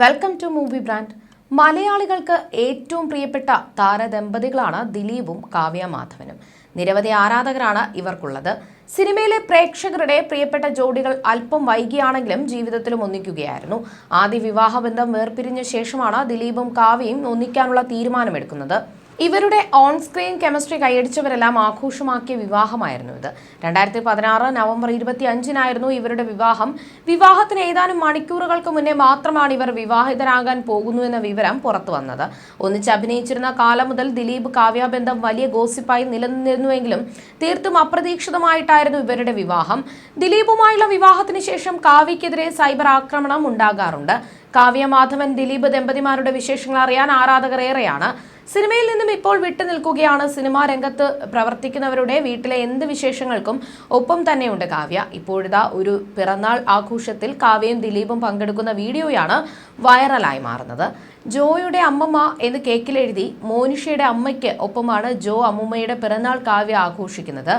Welcome to movie brand മലയാളികൾക്ക് ഏറ്റവും പ്രിയപ്പെട്ട താരദമ്പതികളാണ് ദിലീപും കാവ്യ മാധവനും. നിരവധി ആരാധകരാണ് ഇവർക്കുള്ളത്. സിനിമയിലെ പ്രേക്ഷകരുടെ പ്രിയപ്പെട്ട ജോഡികൾ അല്പം വൈകിയാണെങ്കിലും ജീവിതത്തിലും ഒന്നിക്കുകയായിരുന്നു. ആദ്യ വിവാഹബന്ധം വേർപിരിഞ്ഞ ശേഷമാണ് ദിലീപും കാവ്യയും ഒന്നിക്കാനുള്ള തീരുമാനമെടുക്കുന്നത്. ഇവരുടെ ഓൺ സ്ക്രീൻ കെമിസ്ട്രി കൈയടിച്ചവരെല്ലാം ആഘോഷമാക്കിയ വിവാഹമായിരുന്നു ഇത്. രണ്ടായിരത്തി പതിനാറ് നവംബർ ഇരുപത്തി അഞ്ചിനായിരുന്നു ഇവരുടെ വിവാഹം. വിവാഹത്തിന് ഏതാനും മണിക്കൂറുകൾക്ക് മുന്നേ മാത്രമാണ് ഇവർ വിവാഹിതരാകാൻ പോകുന്നു എന്ന വിവരം പുറത്തു വന്നത്. ഒന്നിച്ച് അഭിനയിച്ചിരുന്ന കാലം മുതൽ ദിലീപ് കാവ്യാബന്ധം വലിയ ഗോസിപ്പായി നിലനിന്നിരുന്നുവെങ്കിലും തീർത്തും അപ്രതീക്ഷിതമായിട്ടായിരുന്നു ഇവരുടെ വിവാഹം. ദിലീപുമായുള്ള വിവാഹത്തിന് ശേഷം കാവ്യക്കെതിരെ സൈബർ ആക്രമണം ഉണ്ടാകാറുണ്ട്. കാവ്യ മാധവൻ ദിലീപ് ദമ്പതിമാരുടെ വിശേഷങ്ങൾ അറിയാൻ ആരാധകർ ഏറെയാണ് സിനിമയിൽ നിന്നും ഇപ്പോൾ വിട്ടു നിൽക്കുകയാണ് സിനിമാ രംഗത്ത് പ്രവർത്തിക്കുന്നവരുടെ വീട്ടിലെ എന്ത് വിശേഷങ്ങൾക്കും ഒപ്പം തന്നെയുണ്ട് കാവ്യ. ഇപ്പോഴിതാ ഒരു പിറന്നാൾ ആഘോഷത്തിൽ കാവ്യയും ദിലീപും പങ്കെടുക്കുന്ന വീഡിയോയാണ് വൈറലായി മാറുന്നത്. ജോയുടെ അമ്മമ്മ എന്ന് കേക്കിലെഴുതി മോനിഷയുടെ അമ്മയ്ക്ക് ഒപ്പമാണ് ജോ അമ്മൂമ്മയുടെ പിറന്നാൾ കാവ്യ ആഘോഷിക്കുന്നത്.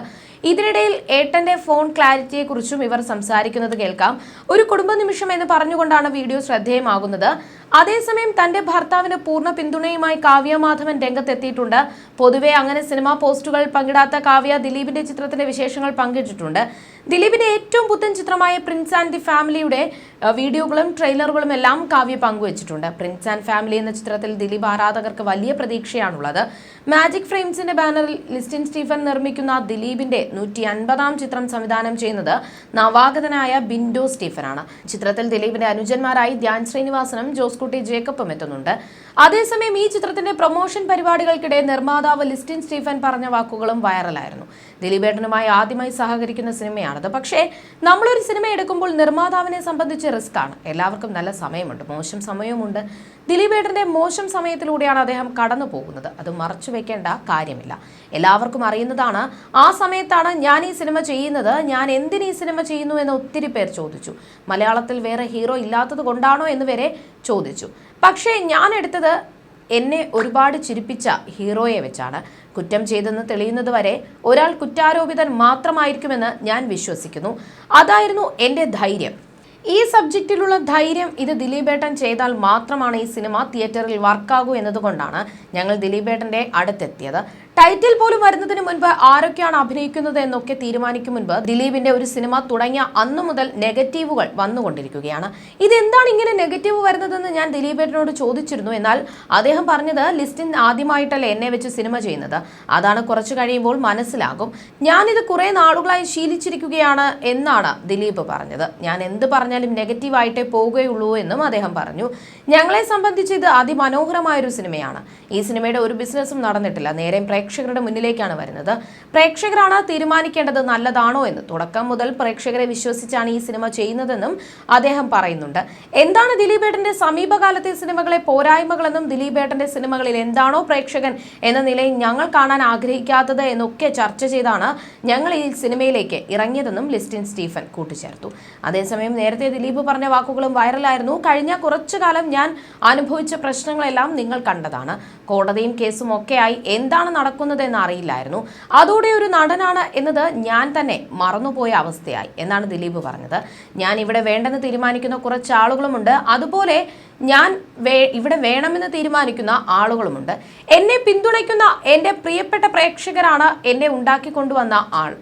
ഇതിനിടയിൽ ഏട്ടന്റെ ഫോൺ ക്ലാരിറ്റിയെക്കുറിച്ചും ഇവർ സംസാരിക്കുന്നത് കേൾക്കാം. ഒരു കുടുംബ നിമിഷം എന്ന് പറഞ്ഞുകൊണ്ടാണ് വീഡിയോ ശ്രദ്ധേയമാകുന്നത്. അതേസമയം തന്റെ ഭർത്താവിന് പൂർണ പിന്തുണയുമായി കാവ്യ മാധവൻ രംഗത്തെത്തിയിട്ടുണ്ട്. പൊതുവെ അങ്ങനെ സിനിമാ പോസ്റ്റുകൾ പങ്കിടാത്ത കാവ്യ ദിലീപിന്റെ ചിത്രത്തിന്റെ വിശേഷങ്ങൾ പങ്കിട്ടിട്ടുണ്ട്. ദിലീപിന്റെ ഏറ്റവും പുത്തൻ ചിത്രമായ പ്രിൻസ് ആൻഡ് ദി ഫാമിലിയുടെ വീഡിയോകളും ട്രെയിലറുകളും എല്ലാം കാവ്യ പങ്കുവച്ചിട്ടുണ്ട്. പ്രിൻസ് ആൻഡ് ഫാമിലി എന്ന ചിത്രത്തിൽ ദിലീപ് ആരാധകർക്ക് വലിയ പ്രതീക്ഷയാണുള്ളത്. മാജിക് ഫ്രെയിംസിന്റെ ബാനറിൽ ലിസ്റ്റിൻ സ്റ്റീഫൻ നിർമ്മിക്കുന്ന ദിലീപിന്റെ നൂറ്റി അൻപതാം ചിത്രം സംവിധാനം ചെയ്യുന്നത് നവാഗതനായ ബിൻഡോ സ്റ്റീഫനാണ്. ചിത്രത്തിൽ ദിലീപിന്റെ അനുജന്മാരായി ധ്യാൻ ശ്രീനിവാസനും ജോസ്കുട്ടി ജേക്കബും എത്തുന്നുണ്ട്. അതേസമയം ഈ ചിത്രത്തിന്റെ പ്രൊമോഷൻ പരിപാടികൾക്കിടെ നിർമ്മാതാവ് ലിസ്റ്റിൻ സ്റ്റീഫൻ പറഞ്ഞ വാക്കുകളും വൈറലായിരുന്നു. ദിലീപേട്ടനുമായി ആദ്യമായി സഹകരിക്കുന്ന സിനിമയാണത് പക്ഷേ നമ്മളൊരു സിനിമ എടുക്കുമ്പോൾ നിർമ്മാതാവിനെ സംബന്ധിച്ച് റിസ്ക് ആണ് എല്ലാവർക്കും നല്ല സമയമുണ്ട് മോശം സമയവുമുണ്ട്. ദിലീപേട്ടന്റെ മോശം സമയത്തിലൂടെയാണ് അദ്ദേഹം കടന്നു പോകുന്നത്. അത് മറച്ചു വെക്കേണ്ട കാര്യമില്ല. എല്ലാവർക്കും അറിയുന്നതാണ് ആ സമയത്താണ് ഞാൻ ഈ സിനിമ ചെയ്യുന്നത് ഞാൻ എന്തിന് ഈ സിനിമ ചെയ്യുന്നു എന്ന് ഒത്തിരി പേർ ചോദിച്ചു. മലയാളത്തിൽ വേറെ ഹീറോ ഇല്ലാത്തത് കൊണ്ടാണോ എന്ന് വരെ ചോദിച്ചു. പക്ഷേ ഞാൻ എടുത്തത് എന്നെ ഒരുപാട് ചിരിപ്പിച്ച ഹീറോയെ വെച്ചാണ്. കുറ്റം ചെയ്തെന്ന് തെളിയുന്നത് വരെ ഒരാൾ കുറ്റാരോപിതൻ മാത്രമായിരിക്കുമെന്ന് ഞാൻ വിശ്വസിക്കുന്നു. അതായിരുന്നു എന്റെ ധൈര്യം. ഈ സബ്ജക്റ്റിലുള്ള ധൈര്യം ഇത് ദിലീപേട്ടൻ ചെയ്താൽ മാത്രമാണ് ഈ സിനിമ തിയേറ്ററിൽ വർക്കാകൂ എന്നതുകൊണ്ടാണ് ഞങ്ങൾ ദിലീപേട്ടന്റെ അടുത്തെത്തിയത്. ടൈറ്റിൽ പോലും വരുന്നതിന് മുൻപ് ആരൊക്കെയാണ് അഭിനയിക്കുന്നത് എന്നൊക്കെ തീരുമാനിക്കും മുൻപ് ദിലീപിന്റെ ഒരു സിനിമ തുടങ്ങിയ അന്നു മുതൽ നെഗറ്റീവുകൾ വന്നുകൊണ്ടിരിക്കുകയാണ്. ഇതെന്താണ് ഇങ്ങനെ നെഗറ്റീവ് വരുന്നതെന്ന് ഞാൻ ദിലീപേട്ടനോട് ചോദിച്ചിരുന്നു. എന്നാൽ അദ്ദേഹം പറഞ്ഞത് ലിസ്റ്റിൻ ആദ്യമായിട്ടല്ലേ എന്നെ വെച്ച് സിനിമ ചെയ്യുന്നത്. അതാണ് കുറച്ചു കഴിയുമ്പോൾ മനസ്സിലാകും. ഞാനിത് കുറെ നാളുകളായി ശീലിച്ചിരിക്കുകയാണ് എന്നാണ് ദിലീപ് പറഞ്ഞത്. ഞാൻ എന്ത് പറഞ്ഞാലും നെഗറ്റീവായിട്ടേ പോവുകയുള്ളൂ എന്നും അദ്ദേഹം പറഞ്ഞു. ഞങ്ങളെ സംബന്ധിച്ച് ഇത് അതിമനോഹരമായ ഒരു സിനിമയാണ്. ഈ സിനിമയുടെ ഒരു ബിസിനസ്സും നടന്നിട്ടില്ല. നേരെ പ്രേക്ഷകരുടെ മുന്നിലേക്കാണ് വരുന്നത്. പ്രേക്ഷകരാണ് തീരുമാനിക്കേണ്ടത് നല്ലതാണോ എന്ന്. തുടക്കം മുതൽ പ്രേക്ഷകരെ വിശ്വസിച്ചാണ് ഈ സിനിമ ചെയ്യുന്നതെന്നും അദ്ദേഹം പറയുന്നുണ്ട്. എന്താണ് ദിലീപേട്ടന്റെ സമീപകാലത്തെ സിനിമകളെ പോരായ്മകളെന്നും ദിലീപേട്ടന്റെ സിനിമകളിൽ എന്താണോ പ്രേക്ഷകൻ എന്ന നിലയിൽ ഞങ്ങൾ കാണാൻ ആഗ്രഹിക്കാത്തത് എന്നൊക്കെ ചർച്ച ചെയ്താണ് ഞങ്ങൾ ഈ സിനിമയിലേക്ക് ഇറങ്ങിയതെന്നും ലിസ്റ്റിൻ സ്റ്റീഫൻ കൂട്ടിച്ചേർത്തു. അതേസമയം നേരത്തെ ദിലീപ് പറഞ്ഞ വാക്കുകളും വൈറലായിരുന്നു. കഴിഞ്ഞ കുറച്ചു കാലം ഞാൻ അനുഭവിച്ച പ്രശ്നങ്ങളെല്ലാം നിങ്ങൾ കണ്ടതാണ്. കോടതിയും കേസും ഒക്കെയായി. എന്താണ് നടക്കുന്നതെന്ന് അറിയില്ലായിരുന്നു. അതോടെ ഒരു നടനാണ് എന്നത് ഞാൻ തന്നെ മറന്നുപോയ അവസ്ഥയായി എന്നാണ് ദിലീപ് പറഞ്ഞത്. ഞാൻ ഇവിടെ വേണ്ടെന്ന് തീരുമാനിക്കുന്ന കുറച്ച് ആളുകളുമുണ്ട്. അതുപോലെ ഞാൻ ഇവിടെ വേണമെന്ന് തീരുമാനിക്കുന്ന ആളുകളുമുണ്ട്. എന്നെ പിന്തുണയ്ക്കുന്ന എന്റെ പ്രിയപ്പെട്ട പ്രേക്ഷകരാണ് എന്നെ ഉണ്ടാക്കിക്കൊണ്ടുവന്ന ആൾ.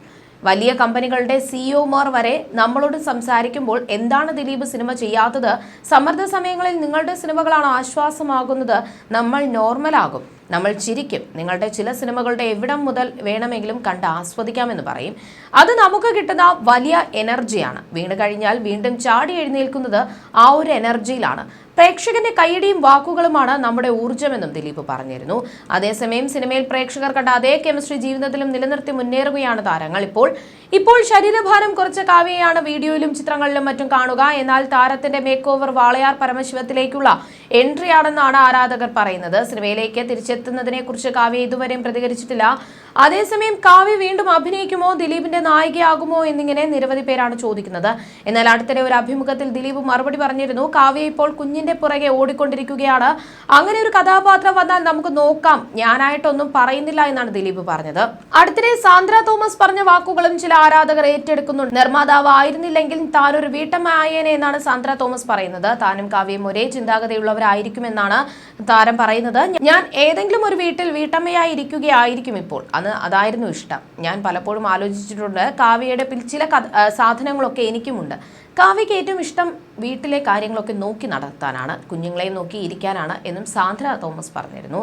വലിയ കമ്പനികളുടെ സിഇഒമാർ വരെ നമ്മളോട് സംസാരിക്കുമ്പോൾ എന്താണ് ദിലീപ് സിനിമ ചെയ്യാത്തത്? സമ്മർദ്ദ സമയങ്ങളിൽ നിങ്ങളുടെ സിനിമകളാണ് ആശ്വാസമാകുന്നത്. നമ്മൾ നോർമലാകും. നമ്മൾ ചിരിക്കും. നിങ്ങളുടെ ചില സിനിമകളുടെ എവിടം മുതൽ വേണമെങ്കിലും കണ്ട് ആസ്വദിക്കാമെന്ന് പറയും. അത് നമുക്ക് കിട്ടുന്ന വലിയ എനർജിയാണ്. വീണ് കഴിഞ്ഞാൽ വീണ്ടും ചാടി എഴുന്നേൽക്കുന്നത് ആ ഒരു എനർജിയിലാണ്. പ്രേക്ഷകന്റെ കൈയടിയും വാക്കുകളുമാണ് നമ്മുടെ ഊർജമെന്നും ദിലീപ് പറഞ്ഞിരുന്നു. അതേസമയം സിനിമയിൽ പ്രേക്ഷകർ കണ്ട അതേ കെമിസ്ട്രി ജീവിതത്തിലും നിലനിർത്തി മുന്നേറുകയാണ് താരങ്ങൾ. ഇപ്പോൾ ഇപ്പോൾ ശരീരഭാരം കുറച്ച കാവ്യയാണ് വീഡിയോയിലും ചിത്രങ്ങളിലും മറ്റും കാണുക. എന്നാൽ താരത്തിന്റെ മേക്ക് ഓവർ വാളയാർ പരമശിവത്തിലേക്കുള്ള എൻട്രിയാണെന്നാണ് ആരാധകർ പറയുന്നത്. സിനിമയിലേക്ക് തിരിച്ചെത്തി തിരിച്ചെത്തുന്നതിനെ കുറിച്ച് കാവ്യ ഇതുവരെയും പ്രതികരിച്ചിട്ടില്ല. അതേസമയം കാവ്യ വീണ്ടും അഭിനയിക്കുമോ? ദിലീപിന്റെ നായികയാകുമോ? എന്നിങ്ങനെ നിരവധി പേരാണ് ചോദിക്കുന്നത്. എന്നാൽ അടുത്തിടെ ഒരു അഭിമുഖത്തിൽ ദിലീപ് മറുപടി പറഞ്ഞിരുന്നു കാവ്യ ഇപ്പോൾ കുഞ്ഞിന്റെ പുറകെ ഓടിക്കൊണ്ടിരിക്കുകയാണ്. അങ്ങനെ ഒരു കഥാപാത്രം വന്നാൽ നമുക്ക് നോക്കാം. ഞാനായിട്ടൊന്നും പറയുന്നില്ല എന്നാണ് ദിലീപ് പറഞ്ഞത്. അടുത്തിടെ സാന്ദ്ര തോമസ് പറഞ്ഞ വാക്കുകളും ചില ആരാധകർ ഏറ്റെടുക്കുന്നുണ്ട്. നിർമ്മാതാവ് ആയിരുന്നില്ലെങ്കിൽ താനൊരു വീട്ടമ്മ ആയേനെ എന്നാണ് സാന്ദ്ര തോമസ് പറയുന്നത്. താനും കാവ്യയും ഒരേ ചിന്താഗതിയുള്ളവരായിരിക്കുമെന്നാണ് താരം പറയുന്നത്. ഞാൻ ഏതെങ്കിലും ഒരു വീട്ടിൽ വീട്ടമ്മയായി ഇരിക്കുകയായിരിക്കും ഇപ്പോൾ അന്ന് അതായിരുന്നു ഇഷ്ടം. ഞാൻ പലപ്പോഴും ആലോചിച്ചിട്ടുണ്ട്. കാവ്യയുടെ ചില സാധനങ്ങളൊക്കെ എനിക്കുമുണ്ട്. കാവ്യയ്ക്ക് ഏറ്റവും ഇഷ്ടം വീട്ടിലെ കാര്യങ്ങളൊക്കെ നോക്കി നടത്താനാണ് കുഞ്ഞുങ്ങളെ നോക്കി ഇരിക്കാനാണ് എന്നും സാന്ദ്ര തോമസ് പറഞ്ഞിരുന്നു.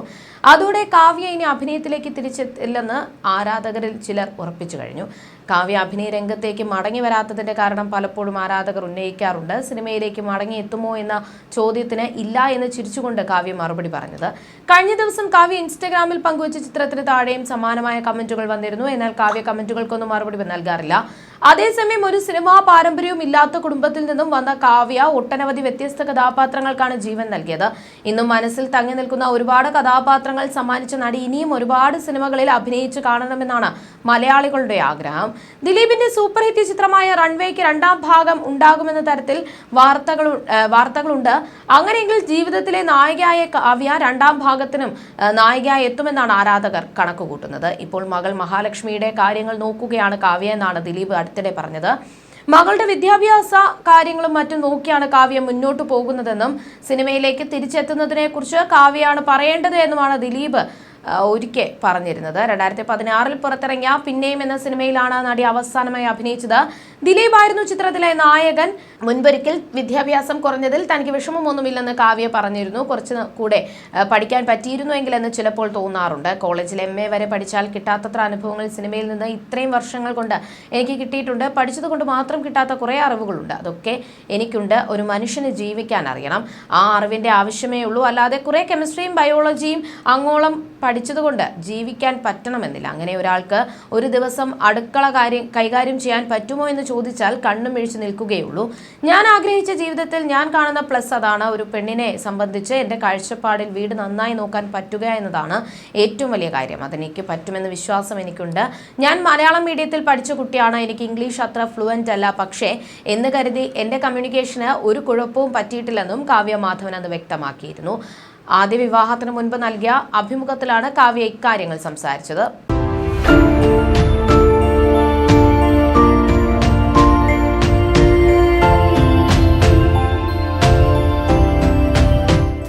അതോടെ കാവ്യ ഇനി അഭിനയത്തിലേക്ക് തിരിച്ചെത്തില്ലെന്ന് ആരാധകരിൽ ചിലർ ഉറപ്പിച്ചു കഴിഞ്ഞു. കാവ്യ അഭിനയ രംഗത്തേക്ക് മടങ്ങി വരാത്തതിന്റെ കാരണം പലപ്പോഴും ആരാധകർ ഉന്നയിക്കാറുണ്ട്. സിനിമയിലേക്ക് മടങ്ങി എത്തുമോ എന്ന ചോദ്യത്തിന് ഇല്ല എന്ന് ചിരിച്ചുകൊണ്ട് കാവ്യ മറുപടി പറഞ്ഞത്. കഴിഞ്ഞ ദിവസം കാവ്യ ഇൻസ്റ്റഗ്രാമിൽ പങ്കുവച്ച ചിത്രത്തിന് താഴെയും സമാനമായ കമന്റുകൾ വന്നിരുന്നു. എന്നാൽ കാവ്യ കമന്റുകൾക്കൊന്നും മറുപടി നൽകാറില്ല. അതേസമയം ഒരു സിനിമാ പാരമ്പര്യവും ഇല്ലാത്ത കുടുംബത്തിൽ നിന്നും വന്ന കാവ്യ ഒട്ടനവധി വ്യത്യസ്ത കഥാപാത്രങ്ങൾക്കാണ് ജീവൻ നൽകിയത്. ഇന്നും മനസ്സിൽ തങ്ങി നിൽക്കുന്ന ഒരുപാട് കഥാപാത്രങ്ങൾ സമ്മാനിച്ച നടി ഇനിയും ഒരുപാട് സിനിമകളിൽ അഭിനയിച്ച് കാണണമെന്നാണ് മലയാളികളുടെ ആഗ്രഹം. ദിലീപിന്റെ സൂപ്പർ ഹിറ്റ് ചിത്രമായ റൺവേക്ക് രണ്ടാം ഭാഗം ഉണ്ടാകുമെന്ന തരത്തിൽ വാർത്തകൾ വാർത്തകളുണ്ട്. അങ്ങനെയെങ്കിൽ ജീവിതത്തിലെ നായികയായ കാവ്യ രണ്ടാം ഭാഗത്തിനും നായികയായി എത്തുമെന്നാണ് ആരാധകർ കണക്കുകൂട്ടുന്നത്. ഇപ്പോൾ മകൾ മഹാലക്ഷ്മിയുടെ കാര്യങ്ങൾ നോക്കുകയാണ് കാവ്യ എന്നാണ് ദിലീപ് അടുത്തിടെ പറഞ്ഞത്. മകളുടെ വിദ്യാഭ്യാസ കാര്യങ്ങളും മറ്റും നോക്കിയാണ് കാവ്യ മുന്നോട്ട് പോകുന്നതെന്നും സിനിമയിലേക്ക് തിരിച്ചെത്തുന്നതിനെ കുറിച്ച് കാവ്യയാണ് പറയേണ്ടത് എന്നുമാണ് ദിലീപ് ആ, ഒരിക്കൽ പറഞ്ഞിരുന്നത്. രണ്ടായിരത്തി പതിനാറിൽ പുറത്തിറങ്ങിയ പിന്നെയും എന്ന സിനിമയിലാണ് നടി അവസാനമായി അഭിനയിച്ചത്. ദിലീപ് ആയിരുന്നു ചിത്രത്തിലെ നായകൻ. മുൻപൊരിക്കൽ വിദ്യാഭ്യാസം കുറഞ്ഞതിൽ തനിക്ക് വിഷമമൊന്നുമില്ലെന്ന് കാവ്യ പറഞ്ഞിരുന്നു. കുറച്ച് കൂടെ പഠിക്കാൻ പറ്റിയിരുന്നുവെങ്കിൽ എന്ന് ചിലപ്പോൾ തോന്നാറുണ്ട്. കോളേജിൽ എം എ വരെ പഠിച്ചാൽ കിട്ടാത്തത്ര അനുഭവങ്ങൾ സിനിമയിൽ നിന്ന് ഇത്രയും വർഷങ്ങൾ കൊണ്ട് എനിക്ക് കിട്ടിയിട്ടുണ്ട്. പഠിച്ചത് കൊണ്ട് മാത്രം കിട്ടാത്ത കുറേ അറിവുകളുണ്ട്. അതൊക്കെ എനിക്കുണ്ട്. ഒരു മനുഷ്യന് ജീവിക്കാൻ അറിയണം. ആ അറിവിന്റെ ആവശ്യമേ ഉള്ളൂ. അല്ലാതെ കുറേ കെമിസ്ട്രിയും ബയോളജിയും അങ്ങോളം പഠിച്ചതുകൊണ്ട് ജീവിക്കാൻ പറ്റണമെന്നില്ല. അങ്ങനെ ഒരാൾക്ക് ഒരു ദിവസം അടുക്കള കാര്യം കൈകാര്യം ചെയ്യാൻ പറ്റുമോ എന്ന് ചോദിച്ചാൽ കണ്ണും മിഴിച്ചു നിൽക്കുകയുള്ളൂ. ഞാൻ ആഗ്രഹിച്ച ജീവിതത്തിൽ ഞാൻ കാണുന്ന പ്ലസ് അതാണ് ഒരു പെണ്ണിനെ സംബന്ധിച്ച് എന്റെ കാഴ്ചപ്പാടിൽ വീട് നന്നായി നോക്കാൻ പറ്റുക എന്നതാണ് ഏറ്റവും വലിയ കാര്യം. അതെനിക്ക് പറ്റുമെന്ന് വിശ്വാസം എനിക്കുണ്ട്. ഞാൻ മലയാളം മീഡിയത്തിൽ പഠിച്ച കുട്ടിയാണ്. എനിക്ക് ഇംഗ്ലീഷ് അത്ര ഫ്ലുവന്റ് അല്ല. പക്ഷേ എന്ന് കരുതി എന്റെ കമ്മ്യൂണിക്കേഷന് ഒരു കുഴപ്പവും പറ്റിയിട്ടില്ലെന്നും കാവ്യ മാധവൻ അത് വ്യക്തമാക്കിയിരുന്നു. ആദ്യ വിവാഹത്തിന് മുൻപ് നൽകിയ അഭിമുഖത്തിലാണ് കാവ്യ ഇക്കാര്യങ്ങൾ സംസാരിച്ചത്.